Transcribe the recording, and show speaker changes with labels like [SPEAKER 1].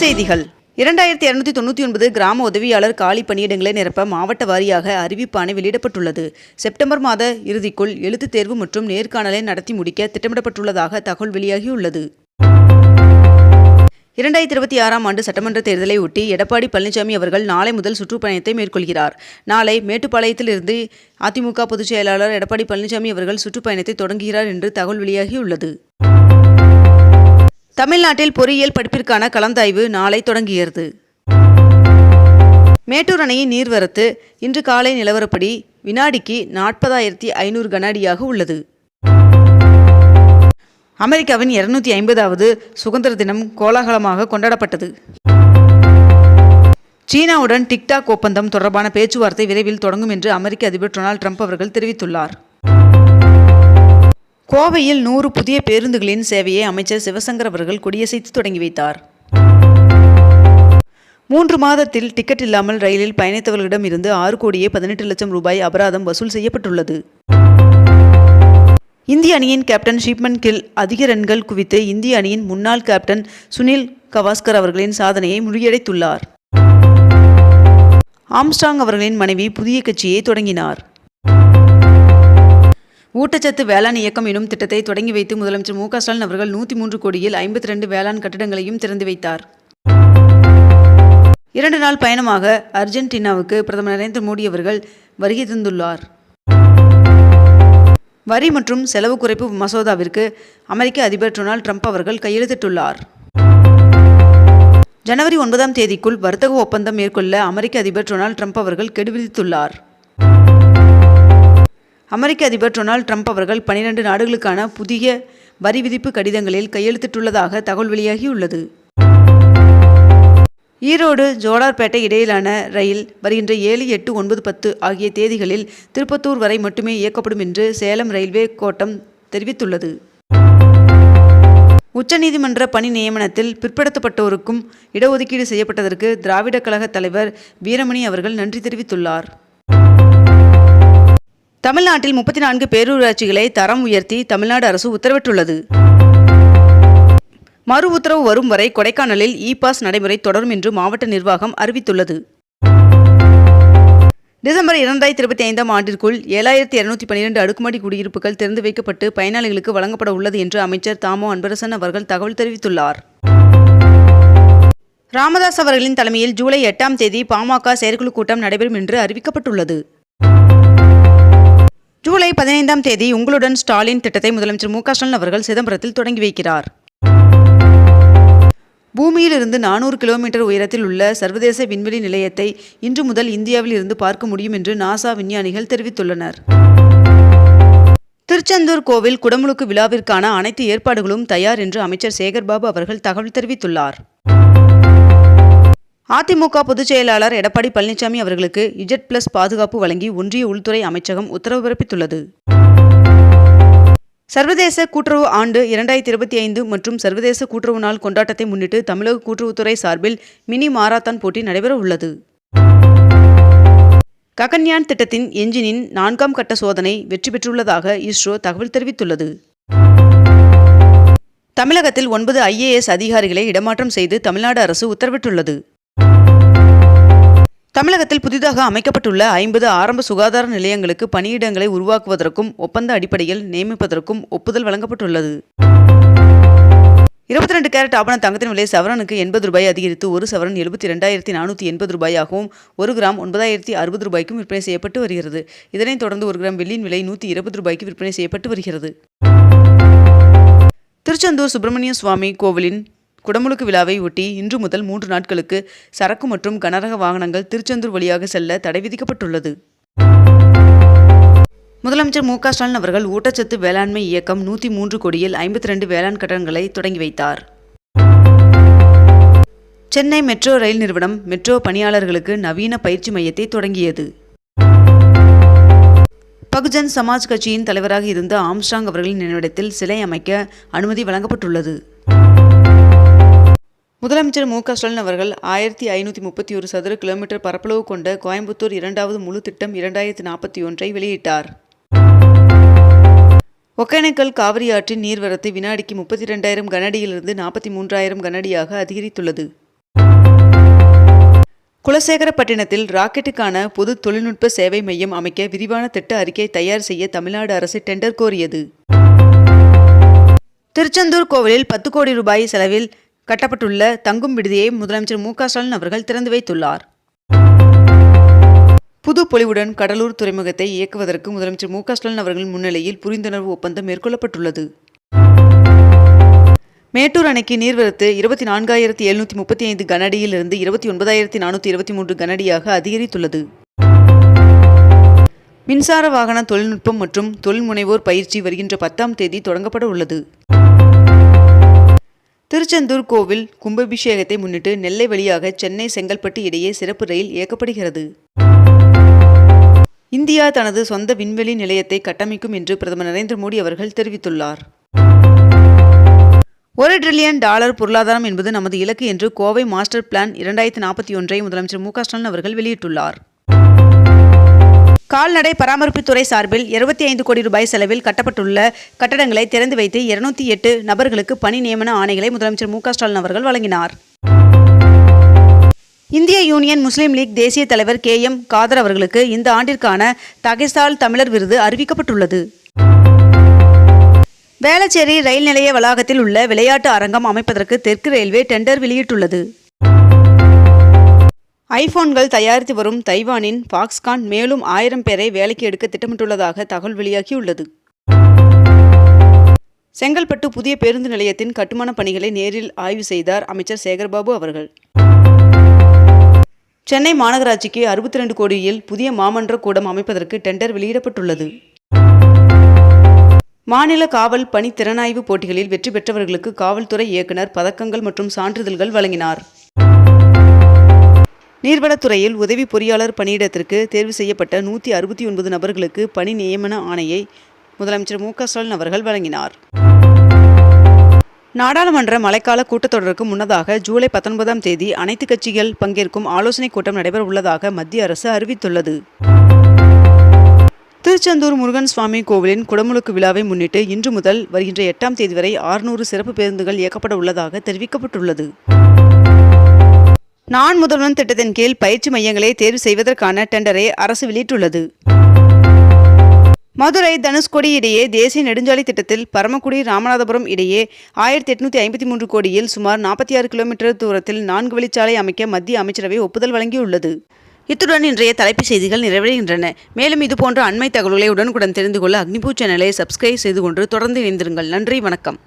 [SPEAKER 1] செய்திகள். இரண்டாயிரத்தி இரநூத்தி தொண்ணூற்றி ஒன்பது கிராம உதவியாளர் காலி பணியிடங்களை நிரப்ப மாவட்ட வாரியாக அறிவிப்பாணை வெளியிடப்பட்டுள்ளது. செப்டம்பர் மாத இறுதிக்குள் எழுத்துத் தேர்வு மற்றும் நேர்காணலை நடத்தி முடிக்க திட்டமிடப்பட்டுள்ளதாக தகவல் வெளியாகியுள்ளது. இரண்டாயிரத்தி இருபத்தி ஆறாம் ஆண்டு சட்டமன்ற தேர்தலை ஒட்டி எடப்பாடி பழனிசாமி அவர்கள் நாளை முதல் சுற்றுப்பயணத்தை மேற்கொள்கிறார். நாளை மேட்டுப்பாளையத்திலிருந்து அதிமுக பொதுச் செயலாளர் எடப்பாடி பழனிசாமி அவர்கள் சுற்றுப்பயணத்தை தொடங்குகிறார் என்று தகவல் வெளியாகியுள்ளது. தமிழ்நாட்டில் பொறியியல் படிப்பிற்கான கலந்தாய்வு நாளை தொடங்குகிறது. மேட்டூர் அணையின் நீர்வரத்து இன்று காலை நிலவரப்படி வினாடிக்கு நாற்பதாயிரத்தி ஐநூறு கனஅடியாக உள்ளது. அமெரிக்காவின் இருநூத்தி ஐம்பதாவது சுதந்திர தினம் கோலாகலமாக கொண்டாடப்பட்டது. சீனாவுடன் டிக்டாக் ஒப்பந்தம் தொடர்பான பேச்சுவார்த்தை விரைவில் தொடங்கும் என்று அமெரிக்க அதிபர் டொனால்ட் ட்ரம்ப் அவர்கள் தெரிவித்துள்ளார். கோவையில் நூறு புதிய பேருந்துகளின் சேவையை அமைச்சர் சிவசங்கர் அவர்கள் கொடியசைத்து தொடங்கி வைத்தார். மூன்று மாதத்தில் டிக்கெட் இல்லாமல் ரயிலில் பயணித்தவர்களிடம் இருந்து ஆறு கோடியே பதினெட்டு லட்சம் ரூபாய் அபராதம் வசூல் செய்யப்பட்டுள்ளது. இந்திய அணியின் கேப்டன் ஷிப்மன் கில் அதிக ரன்கள் குவித்து இந்திய அணியின் முன்னாள் கேப்டன் சுனில் கவாஸ்கர் அவர்களின் சாதனையை முறியடைத்துள்ளார். ஆம்ஸ்டாங் அவர்களின் மனைவி புதிய கட்சியை தொடங்கினார். ஊட்டச்சத்து வேளாண் இயக்கம் எனும் திட்டத்தை தொடங்கி வைத்து முதலமைச்சர் மு ஸ்டாலின் அவர்கள் நூற்றி மூன்று கோடியில் ஐம்பத்தி ரெண்டு வேளாண் கட்டிடங்களையும் திறந்து வைத்தார். இரண்டு நாள் பயணமாக அர்ஜென்டினாவுக்கு பிரதமர் நரேந்திர மோடி அவர்கள் வருகை தந்துள்ளார். வரி மற்றும் செலவு குறைப்பு மசோதாவிற்கு அமெரிக்க அதிபர் டொனால்ட் ட்ரம்ப் அவர்கள் கையெழுத்திட்டுள்ளார். ஜனவரி ஒன்பதாம் தேதிக்குள் வர்த்தக ஒப்பந்தம் மேற்கொள்ள அமெரிக்க அதிபர் டொனால்ட் ட்ரம்ப் அவர்கள் கெடுவிதித்துள்ளார். அமெரிக்க அதிபர் டொனால்ட் ட்ரம்ப் அவர்கள் பனிரெண்டு நாடுகளுக்கான புதிய வரி விதிப்பு கடிதங்களில் கையெழுத்திட்டுள்ளதாக தகவல் வெளியாகியுள்ளது. ஈரோடு ஜோலார்பேட்டை இடையிலான ரயில் வருகின்ற ஏழு எட்டு ஒன்பது பத்து ஆகிய தேதிகளில் திருப்பத்தூர் வரை மட்டுமே இயக்கப்படும் என்று சேலம் ரயில்வே கோட்டம் தெரிவித்துள்ளது. உச்சநீதிமன்ற பணி நியமனத்தில் பிற்படுத்தப்பட்டோருக்கும் இடஒதுக்கீடு செய்யப்பட்டதற்கு திராவிட கழக தலைவர் வீரமணி அவர்கள் நன்றி தெரிவித்துள்ளார். தமிழ்நாட்டில் முப்பத்தி நான்கு பேரூராட்சிகளை தரம் உயர்த்தி தமிழ்நாடு அரசு உத்தரவிட்டுள்ளது. மறு உத்தரவு வரும் வரை கொடைக்கானலில் இ பாஸ் நடைமுறை தொடரும் என்று மாவட்ட நிர்வாகம் அறிவித்துள்ளது. டிசம்பர் இரண்டாயிரத்தி இருபத்தி ஐந்தாம் ஆண்டிற்குள் ஏழாயிரத்தி இருநூத்தி பன்னிரெண்டு அடுக்குமாடி குடியிருப்புகள் திறந்து வைக்கப்பட்டு பயனாளிகளுக்கு வழங்கப்பட உள்ளது என்று அமைச்சர் தாமோ அன்பரசன் அவர்கள் தகவல் தெரிவித்துள்ளார். ராமதாஸ் அவர்களின் தலைமையில் ஜூலை எட்டாம் தேதி பாமக செயற்குழு கூட்டம் நடைபெறும் என்று அறிவிக்கப்பட்டுள்ளது. ஜூலை பதினைந்தாம் தேதி உங்களுடன் ஸ்டாலின் திட்டத்தை முதலமைச்சர் மு ஸ்டாலின் அவர்கள் சிதம்பரத்தில் தொடங்கி வைக்கிறார். பூமியிலிருந்து நானூறு கிலோமீட்டர் உயரத்தில் உள்ள சர்வதேச விண்வெளி நிலையத்தை இன்று முதல் இந்தியாவில் இருந்து பார்க்க முடியும் என்று நாசா விஞ்ஞானிகள் தெரிவித்துள்ளனர். திருச்செந்தூர் கோவில் குடமுழுக்கு விழாவிற்கான அனைத்து ஏற்பாடுகளும் தயார் என்று அமைச்சர் சேகர்பாபு அவர்கள் தகவல் தெரிவித்துள்ளார். அதிமுக பொதுச் செயலாளர் எடப்பாடி பழனிசாமி அவர்களுக்கு இஜெட் பிளஸ் பாதுகாப்பு வழங்கி ஒன்றிய உள்துறை அமைச்சகம் உத்தரவு பிறப்பித்துள்ளது. சர்வதேச கூட்டுறவு ஆண்டு இரண்டாயிரத்தி இருபத்தி ஐந்து மற்றும் சர்வதேச கூட்டுறவு நாள் கொண்டாட்டத்தை முன்னிட்டு தமிழக கூட்டுறவுத்துறை சார்பில் மினி மாராத்தான் போட்டி நடைபெற உள்ளது. ககன்யான் திட்டத்தின் என்ஜினின் நான்காம் கட்ட சோதனை வெற்றி பெற்றுள்ளதாக இஸ்ரோ தகவல் தெரிவித்துள்ளது. தமிழகத்தில் ஒன்பது ஐஏஎஸ் அதிகாரிகளை இடமாற்றம் செய்து தமிழ்நாடு அரசு உத்தரவிட்டுள்ளது. தமிழகத்தில் புதிதாக அமைக்கப்பட்டுள்ள ஐம்பது ஆரம்ப சுகாதார நிலையங்களுக்கு பணியிடங்களை உருவாக்குவதற்கும் ஒப்பந்த அடிப்படையில் நியமிப்பதற்கும் ஒப்புதல் வழங்கப்பட்டுள்ளது. இருபத்தி ரெண்டு கேரட் ஆபண தங்கத்தின் விலை சவரனுக்கு எண்பது ரூபாய் அதிகரித்து ஒரு சவரன் எழுபத்தி ரெண்டாயிரத்தி நானூற்றி எண்பது ரூபாயாகவும் ஒரு கிராம் ஒன்பதாயிரத்தி அறுபது ரூபாய்க்கும் விற்பனை செய்யப்பட்டு வருகிறது. இதனைத் தொடர்ந்து ஒரு கிராம் வெள்ளியின் விலை நூற்றி இருபது ரூபாய்க்கு விற்பனை செய்யப்பட்டு வருகிறது. திருச்செந்தூர் சுப்பிரமணிய சுவாமி கோவிலின் குடமுழுக்கு விழாவை ஒட்டி இன்று முதல் மூன்று நாட்களுக்கு சரக்கு மற்றும் கனரக வாகனங்கள் திருச்செந்தூர் வழியாக செல்ல தடை விதிக்கப்பட்டுள்ளது. முதலமைச்சர் மு ஸ்டாலின் அவர்கள் ஊட்டச்சத்து வேளாண்மை இயக்கம் நூற்றி மூன்று கோடியில் ஐம்பத்தி ரெண்டு வேளாண் கட்டணங்களை தொடங்கி வைத்தார். சென்னை மெட்ரோ ரயில் நிறுவனம் மெட்ரோ பணியாளர்களுக்கு நவீன பயிற்சி மையத்தை தொடங்கியது. பகுஜன் சமாஜ் கட்சியின் தலைவராக இருந்த ஆம்ஸ்டாங் அவர்களின் நினைவிடத்தில் சிலை அமைக்க அனுமதி வழங்கப்பட்டுள்ளது. முதலமைச்சர் மு க ஸ்டாலின் அவர்கள் ஆயிரத்தி ஐநூற்றி முப்பத்தி ஒரு சதுர கிலோமீட்டர் பரப்பளவு கொண்ட கோயம்புத்தூர் இரண்டாவது முழு திட்டம் இரண்டாயிரத்தி நாற்பத்தி ஒன்றை வெளியிட்டார். ஒகேனக்கல் காவிரி ஆற்றின் நீர்வரத்து வினாடிக்கு முப்பத்தி ரெண்டாயிரம் கனஅடியிலிருந்து நாற்பத்தி மூன்றாயிரம் கனஅடியாக அதிகரித்துள்ளது. குலசேகரப்பட்டினத்தில் ராக்கெட்டுக்கான பொது தொழில்நுட்ப சேவை மையம் அமைக்க விரிவான திட்ட அறிக்கை தயார் செய்ய தமிழ்நாடு அரசு டெண்டர் கோரியது. திருச்செந்தூர் கோவிலில் பத்து கோடி ரூபாய் செலவில் கட்டப்பட்டுள்ள தங்கும் விடுதியை முதலமைச்சர் மு ஸ்டாலின் அவர்கள் திறந்து வைத்துள்ளார். புது பொலிவுடன் கடலூர் துறைமுகத்தை இயக்குவதற்கு முதலமைச்சர் மு ஸ்டாலின் அவர்கள் முன்னிலையில் புரிந்துணர்வு ஒப்பந்தம் மேற்கொள்ளப்பட்டுள்ளது. மேட்டூர் அணைக்கு நீர்வரத்து இருபத்தி நான்காயிரத்தி எழுநூற்றி முப்பத்தி ஐந்து கனஅடியிலிருந்து இருபத்தி ஒன்பதாயிரத்தி நானூற்றி இருபத்தி மூன்று கனஅடியாக அதிகரித்துள்ளது. மின்சார வாகன தொழில்நுட்பம் மற்றும் தொழில் முனைவோர் பயிற்சி வருகின்ற பத்தாம் தேதி தொடங்கப்பட உள்ளது. திருச்செந்தூர் கோவில் கும்பாபிஷேகத்தை முன்னிட்டு நெல்லை வழியாக சென்னை செங்கல்பட்டு இடையே சிறப்பு ரயில் இயக்கப்படுகிறது. இந்தியா தனது சொந்த விண்வெளி நிலையத்தை கட்டமைக்கும் என்று பிரதமர் நரேந்திர மோடி அவர்கள் தெரிவித்துள்ளார். ஒரு டிரில்லியன் டாலர் பொருளாதாரம் என்பது நமது இலக்கு என்று கோவை மாஸ்டர் பிளான் இரண்டாயிரத்தி நாற்பத்தி ஒன்றை முதலமைச்சர் மு க ஸ்டாலின் அவர்கள் வெளியிட்டுள்ளார். கால்நடை பராமரிப்புத்துறை சார்பில் இருபத்தி ஐந்து கோடி ரூபாய் செலவில் கட்டப்பட்டுள்ள கட்டடங்களை திறந்து வைத்து இருநூத்தி எட்டு நபர்களுக்கு பணி நியமன ஆணைகளை முதலமைச்சர் மு ஸ்டாலின் அவர்கள் வழங்கினார். இந்திய யூனியன் முஸ்லீம் லீக் தேசிய தலைவர் கே எம் காதர் அவர்களுக்கு இந்த ஆண்டிற்கான தகைசால் தமிழர் விருது அறிவிக்கப்பட்டுள்ளது. வேளச்சேரி ரயில் நிலைய வளாகத்தில் உள்ள விளையாட்டு அரங்கம் அமைப்பதற்கு தெற்கு ரயில்வே டெண்டர் வெளியிட்டுள்ளது. ஐபோன்கள் தயாரித்து வரும் தைவானின் பாக்ஸ்கான் மேலும் ஆயிரம் பேரை வேலைக்கு எடுக்க திட்டமிட்டுள்ளதாக தகவல் வெளியாகியுள்ளது. செங்கல்பட்டு புதிய பேருந்து நிலையத்தின் கட்டுமான பணிகளை நேரில் ஆய்வு செய்தார் அமைச்சர் சேகர்பாபு அவர்கள். சென்னை மாநகராட்சிக்கு அறுபத்தி ரெண்டு கோடியில் புதிய மாமன்ற கூடம் அமைப்பதற்கு டெண்டர் வெளியிடப்பட்டுள்ளது. மாநில காவல் பணி திறனாய்வு போட்டிகளில் வெற்றி பெற்றவர்களுக்கு காவல்துறை இயக்குனர் பதக்கங்கள் மற்றும் சான்றிதழ்கள் வழங்கினார். நீர்வளத்துறையில் உதவி பொறியாளர் பணியிடத்திற்கு தேர்வு செய்யப்பட்ட நூற்றி அறுபத்தி ஒன்பது நபர்களுக்கு பணி நியமன ஆணையை முதலமைச்சர் மு க ஸ்டாலின் அவர்கள் வழங்கினார். நாடாளுமன்ற மழைக்கால கூட்டத்தொடருக்கு முன்னதாக ஜூலை பத்தொன்பதாம் தேதி அனைத்து கட்சிகள் பங்கேற்கும் ஆலோசனைக் கூட்டம் நடைபெற உள்ளதாக மத்திய அரசு அறிவித்துள்ளது. திருச்செந்தூர் முருகன் சுவாமி கோவிலின் குடமுழுக்கு விழாவை முன்னிட்டு இன்று முதல் வருகின்ற எட்டாம் தேதி வரை ஆறுநூறு சிறப்பு பேருந்துகள் இயக்கப்பட உள்ளதாக தெரிவிக்கப்பட்டுள்ளது. நான் முதல்வன் திட்டத்தின் கீழ் பயிற்சி மையங்களை தேர்வு செய்வதற்கான டெண்டரை அரசு வெளியிட்டுள்ளது. மதுரை தனுஷ்கோடி இடையே தேசிய நெடுஞ்சாலை திட்டத்தில் பரமக்குடி ராமநாதபுரம் இடையே ஆயிரத்தி எட்நூத்தி ஐம்பத்தி மூன்று கோடியில் சுமார் நாற்பத்தி ஆறு கிலோமீட்டர் தூரத்தில் நான்கு வழிச்சாலை அமைக்க மத்திய அமைச்சரவை ஒப்புதல் வழங்கியுள்ளது. இத்துடன் இன்றைய தலைப்புச் செய்திகள் நிறைவடைகின்றன. மேலும் இதுபோன்ற அண்மை தகவல்களை உடனுக்குடன் தெரிந்து கொள்ள அக்னிபூ சேனலை சப்ஸ்கிரைப் செய்து கொண்டு தொடர்ந்து இணைந்திருங்கள். நன்றி வணக்கம்.